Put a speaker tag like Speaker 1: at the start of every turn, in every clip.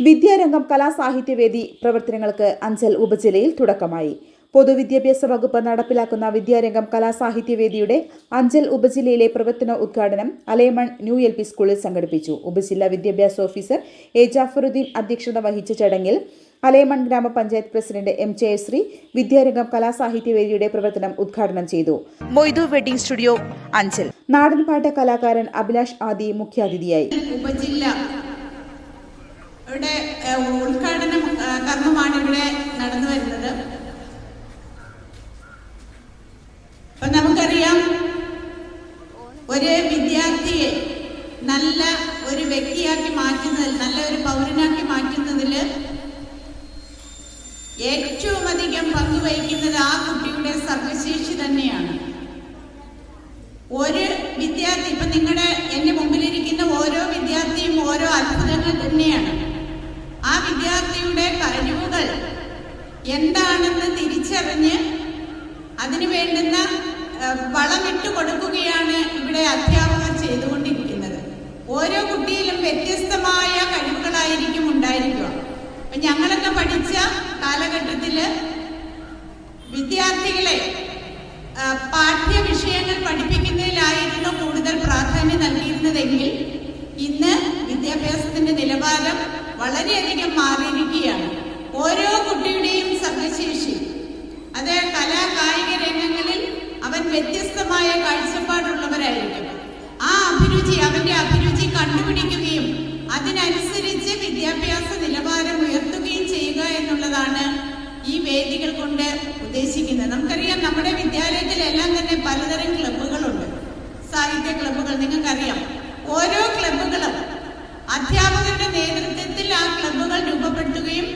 Speaker 1: വിദ്യാരംഗം കലാസാഹിത്യവേദി പ്രവർത്തനങ്ങൾക്ക് അഞ്ചൽ ഉപജില്ലയിൽ തുടക്കമായി. പൊതുവിദ്യാഭ്യാസ വകുപ്പ് നടപ്പിലാക്കുന്ന വിദ്യാരംഗം കലാസാഹിത്യവേദിയുടെ അഞ്ചൽ ഉപജില്ലയിലെ പ്രവർത്തന ഉദ്ഘാടനം അലേമൺ ന്യൂ എൽ പി സ്കൂളിൽ സംഘടിപ്പിച്ചു. ഉപജില്ലാ വിദ്യാഭ്യാസ ഓഫീസർ എ ജാഫറുദ്ദീൻ അധ്യക്ഷത വഹിച്ച ചടങ്ങിൽ അലേമൺ ഗ്രാമപഞ്ചായത്ത് പ്രസിഡന്റ് എം ജയശ്രീ വിദ്യാരംഗം കലാസാഹിത്യവേദിയുടെ പ്രവർത്തനം ഉദ്ഘാടനം ചെയ്തു. Moidu wedding studio Anchal. നാടൻപാട്ട് കലാകാരൻ അഭിലാഷ് ആദി മുഖ്യാതിഥിയായി.
Speaker 2: ഉപജില്ല ഉദ്ഘാടനം കർമ്മമാണ് ഇവിടെ നടന്നു വരുന്നത്. അപ്പൊ നമുക്കറിയാം ഒരു വിദ്യാർത്ഥിയെ നല്ല ഒരു വ്യക്തിയാക്കി മാറ്റുന്നതിൽ നല്ല ഒരു പൗരനാക്കി മാറ്റുന്നതിൽ ഏറ്റവും അധികം പങ്കുവഹിക്കുന്നത് ആ കുട്ടിയുടെ സർവശേഷി തന്നെയാണ്. ഒരു എന്താണെന്ന് തിരിച്ചറിഞ്ഞ് അതിനു വേണ്ടുന്ന വളമിട്ട് കൊടുക്കുകയാണ് ഇവിടെ അധ്യാപകർ ചെയ്തുകൊണ്ടിരിക്കുന്നത്. ഓരോ കുട്ടിയിലും വ്യത്യസ്തമായ കഴിവുകളായിരിക്കും ഉണ്ടായിരിക്കുക. അപ്പൊ ഞങ്ങളൊക്കെ പഠിച്ച കാലഘട്ടത്തിൽ വിദ്യാർത്ഥികളെ പാഠ്യ വിഷയങ്ങൾ പഠിപ്പിക്കുന്നതിലായിരുന്നു കൂടുതൽ പ്രാധാന്യം നൽകിയിരുന്നതെങ്കിൽ ഇന്ന് വിദ്യാഭ്യാസത്തിന്റെ നിലവാരം വളരെയധികം മാറിയിരിക്കുകയാണ്. വിദ്യാഭ്യാസ നിലവാരം ഉയർത്തുകയും ചെയ്യുക എന്നുള്ളതാണ് ഈ വേദികൾ കൊണ്ട് ഉദ്ദേശിക്കുന്നത്. നമുക്കറിയാം നമ്മുടെ വിദ്യാലയത്തിലെല്ലാം തന്നെ പലതരം ക്ലബ്ബുകളുണ്ട്. സാഹിത്യ ക്ലബ്ബുകൾ നിങ്ങൾക്കറിയാം. ഓരോ ക്ലബ്ബുകളും അധ്യാപകരുടെ നേതൃത്വത്തിൽ ആ ക്ലബ്ബുകൾ രൂപപ്പെടുത്തുകയും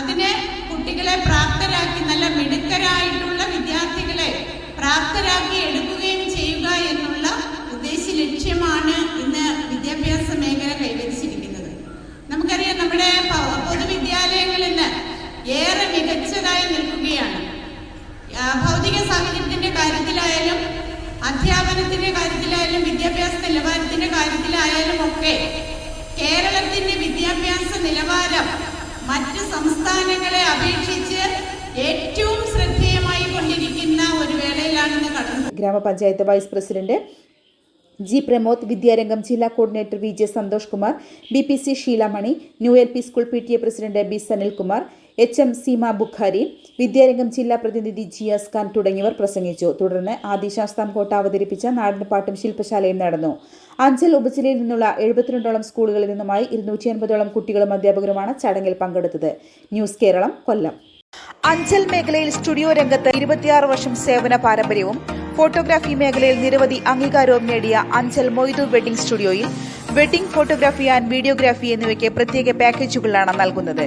Speaker 2: അതിനെ കുട്ടികളെ പ്രാപ്തരാക്കി നല്ല മിടുക്കരായിട്ടുള്ള വിദ്യാർത്ഥികളെ പ്രാപ്തരാക്കി എടുക്കുകയും ആ, ഭൗതിക സാഹചര്യത്തിന്റെ കാര്യത്തിലായാലും അധ്യാപനത്തിന്റെ കാര്യത്തിലായാലും വിദ്യാഭ്യാസ നിലവാരത്തിന്റെ കാര്യത്തിലായാലും ഒക്കെ കേരളത്തിന്റെ വിദ്യാഭ്യാസ നിലവാരം മറ്റ് സംസ്ഥാനങ്ങളെ അപേക്ഷിച്ച് ഏറ്റവും ശ്രദ്ധേയമായി കൊണ്ടിരിക്കുന്ന ഒരു വേളയിലാണെന്ന് കടന്നു.
Speaker 1: Grama panchayat vice president G Pramod Vidyarangam ജില്ലാ coordinator V J Santhosh Kumar B P C Sheelamani new L P school P T A president B Sanilkumar H M Seema Bukhari Vidyarangam ജില്ലാ പ്രതിനിധി ജിയാസ് ഖാൻ തുടങ്ങിയവർ പ്രസംഗിച്ചു. തുടർന്ന് ആദിശാസ്താം കോട്ട അവതരിപ്പിച്ച നാടൻപാട്ടും ശില്പശാലയും നടന്നു. അഞ്ചൽ ഉപജില്ലയിൽ നിന്നുള്ള എഴുപത്തിരണ്ടോളം സ്കൂളുകളിൽ നിന്നുമായി ഇരുന്നൂറ്റി അൻപതോളം കുട്ടികളും അധ്യാപകരുമാണ് ചടങ്ങിൽ പങ്കെടുത്തത്. ന്യൂസ് കേരളം കൊല്ലം. അഞ്ചൽ മേഖലയിൽ സ്റ്റുഡിയോ രംഗത്ത് ഇരുപത്തിയാറ് വർഷം സേവന പാരമ്പര്യവും ഫോട്ടോഗ്രാഫി മേഖലയിൽ നിരവധി അംഗീകാരവും നേടിയ അഞ്ചൽ മൊയ്തു വെഡിംഗ് സ്റ്റുഡിയോയിൽ വെഡിംഗ് ഫോട്ടോഗ്രാഫി ആൻഡ് വീഡിയോഗ്രാഫി എന്നിവയ്ക്ക് പ്രത്യേക പാക്കേജുകളാണ് നൽകുന്നത്.